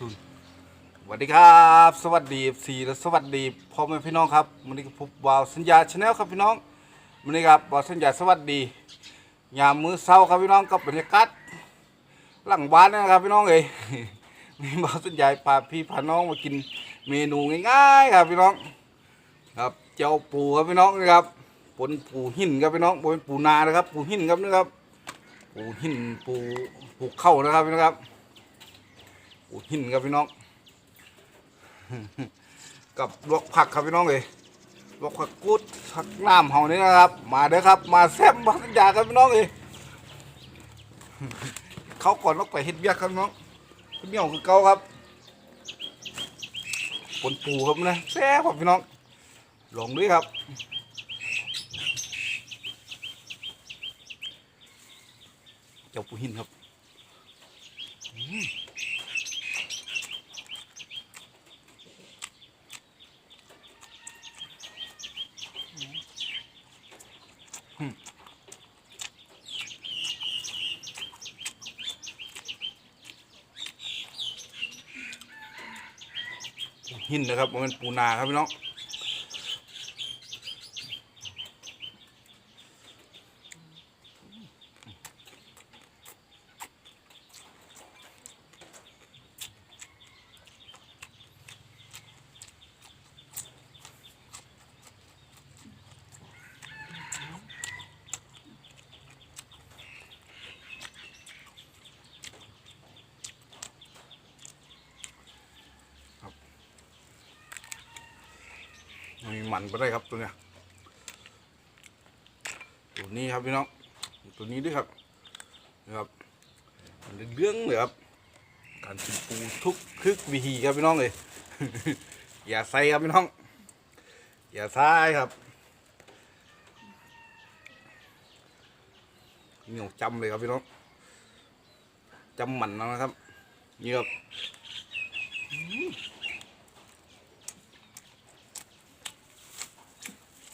ศูนย์สวัสดีครับ สวัสดีสีและสวัสดีพ่อแม่พี่น้องครับวันนี้ก็พบวาวสัญญาชาแนลครับพี่น้องวันนี้ครับวาวสัญญาสวัสดียามมื้อเช้าครับพี่น้องกับบรรยากาศหลังบ้านนะครับพี่น้องเอ้ยมีวาวสัญญาพาพี่พาน้องมากินเมนูง่ายๆครับพี่น้อง ครับเจ้าปูครับพี่น้องนะครับปนปูหินครับพี่น้องบนปูนานะครับ ปูหินครับนะครับ ปูหินปูปูเข้านะครับพี่น้องครับ ปูหินครับพี่น้อง กับลวกผักครับพี่น้องเลยลวกผักกูดผักน้ำเฮานี่นะครับ มาเด้อครับ มาแซ่บมาสัญญาครับพี่น้องเลยเขาก่อนต้องไปเฮ็ดเบียกครับน้องเบี้ยวคือเก่าครับปนปูครับนะแซ่บครับพี่น้องลองด้วยครับเจ้าปูหินครับ หินนะครับมันเป็นปูนาครับพี่น้อง มีหมันไปได้ครับตัวเนี้ยตัวนี้ครับพี่น้องตัวนี้ด้วยครับนะครับมันเรื่องเลยครับการกินปูทุกคึกวิธีครับพี่น้องเลยอย่าใส่ครับพี่น้อง อย่าใส่ครับเหนียวจำเลยครับพี่น้องจำหมันนะครับนี่ครับ โอ้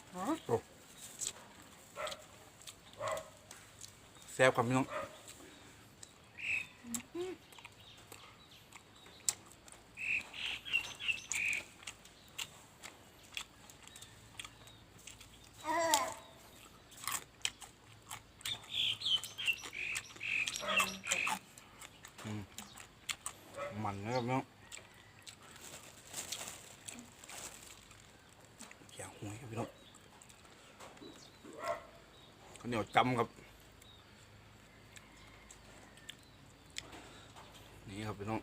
แซ่บครับพี่น้องอืมมันนะครับพี่น้องอย่าหวยครับพี่น้อง ข้าวเหนียวจำครับ นี่ครับพี่น้อง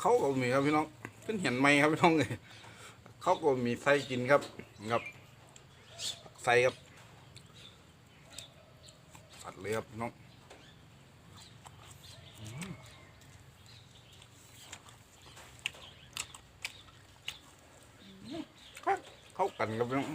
เขาก็มีครับพี่น้องขึ้นเห็นไหมครับพี่น้องเลยเขาก็มีไส้กินครับครับไส้ครับสัตว์เลยครับน้องเข้ากันครับพี่น้อง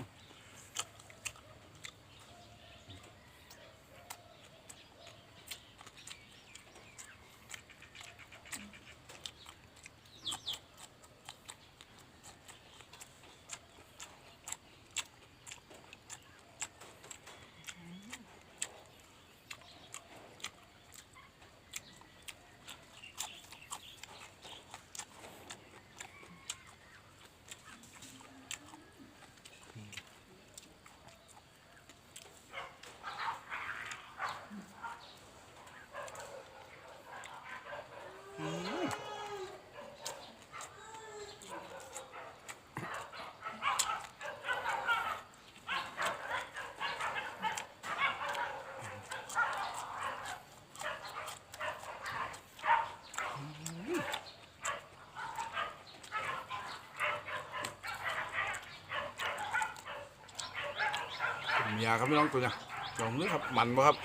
มียครับพี่น้องตัวเนี่ยลองดูครับมันบ่ครับ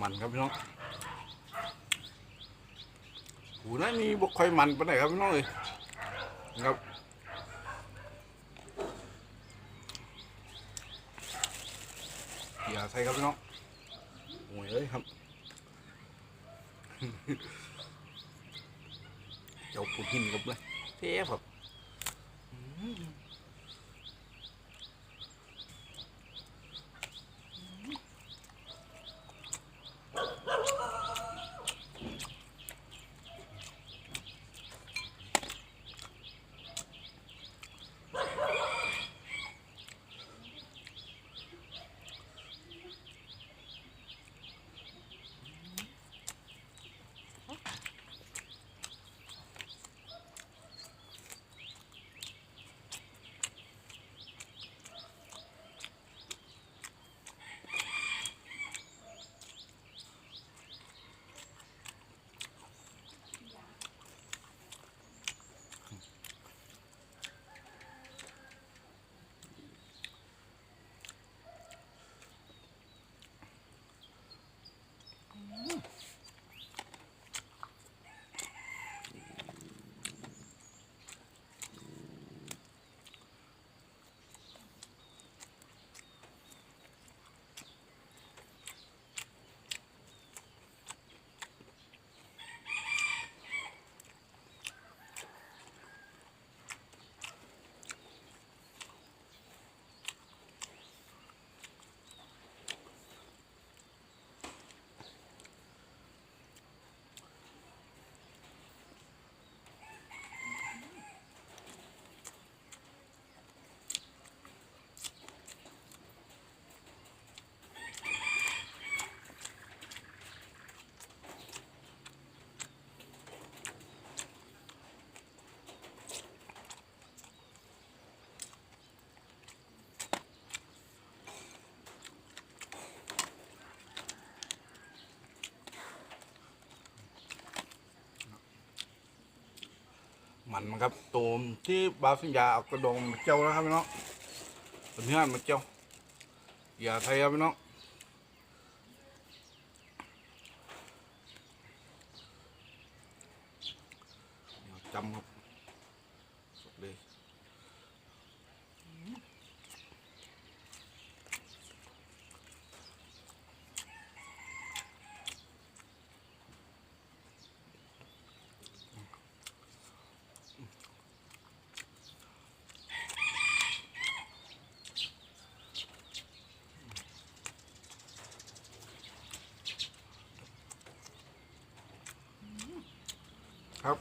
มันครับพี่น้องหูนั่นนี่บกค่อยมันไปไหนครับพี่น้องเลยครับอย่าใส่ครับพี่น้องโอ้ยเอ้ยครับเจ้าปูหินกับเลยเท่ครับ มันมันครับตูมที่บาสัญญาเอากระดองมาเจ้าแล้วครับพี่น้องตัวเนื้อมาเจ้าอย่าใส่ครับพี่น้องเดี๋ยวจำครับสดเลย ครับ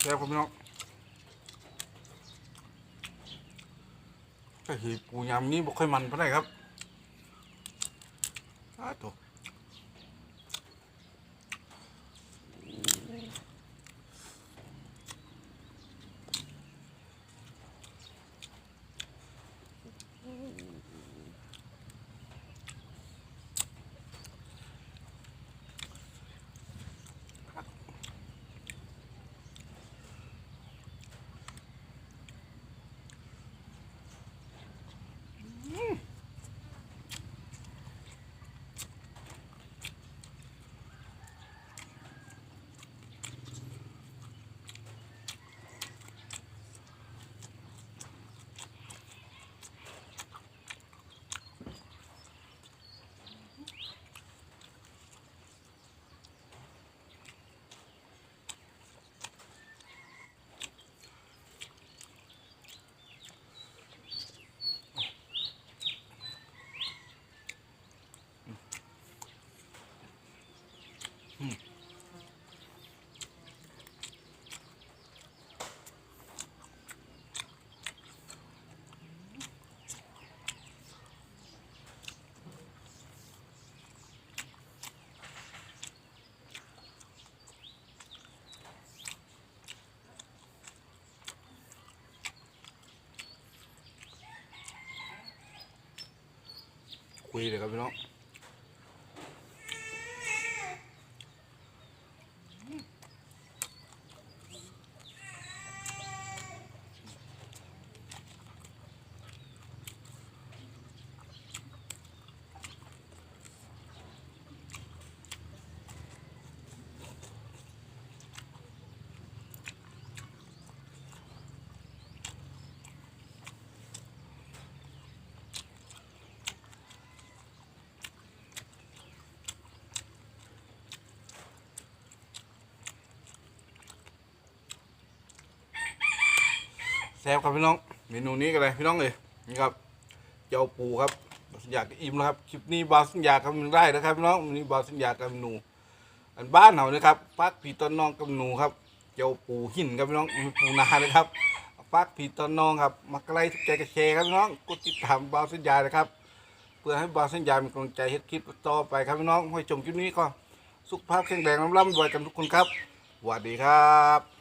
แซ่บครับพี่น้องก็คือปูยำนี้บ่ค่อยมันเท่าไหร่ครับอ้าตัว คุยเลยครับพี่น้อง ซ่บครับพี่น้อง เมนูนี้กันเลยพี่น้องเลยนี่ครับเจ้าปูครับบาสัญญาอิ่มแล้วครับคลิปนี้บาสัญญากับมันได้นะครับพี่น้องวันนี้บาสัญญากับหนู อันบ้านเรานะครับฟักผีต้นน้องกับหนูครับเจ้าปูหินครับพี่น้องมีปูนาเลยครับฟักผีต้นน้องครับมักไล่ทุกใจกระเชครับพี่น้องกดติดตามบาสัญญานะครับ เพื่อให้บาสัญญามีกำลังใจเฮ็ดคลิปต่อไปครับพี่น้องให้ชมคลิปนี้ก็สุขภาพแข็งแรงร่ำรวยกันทุกคนครับสวัสดีครับ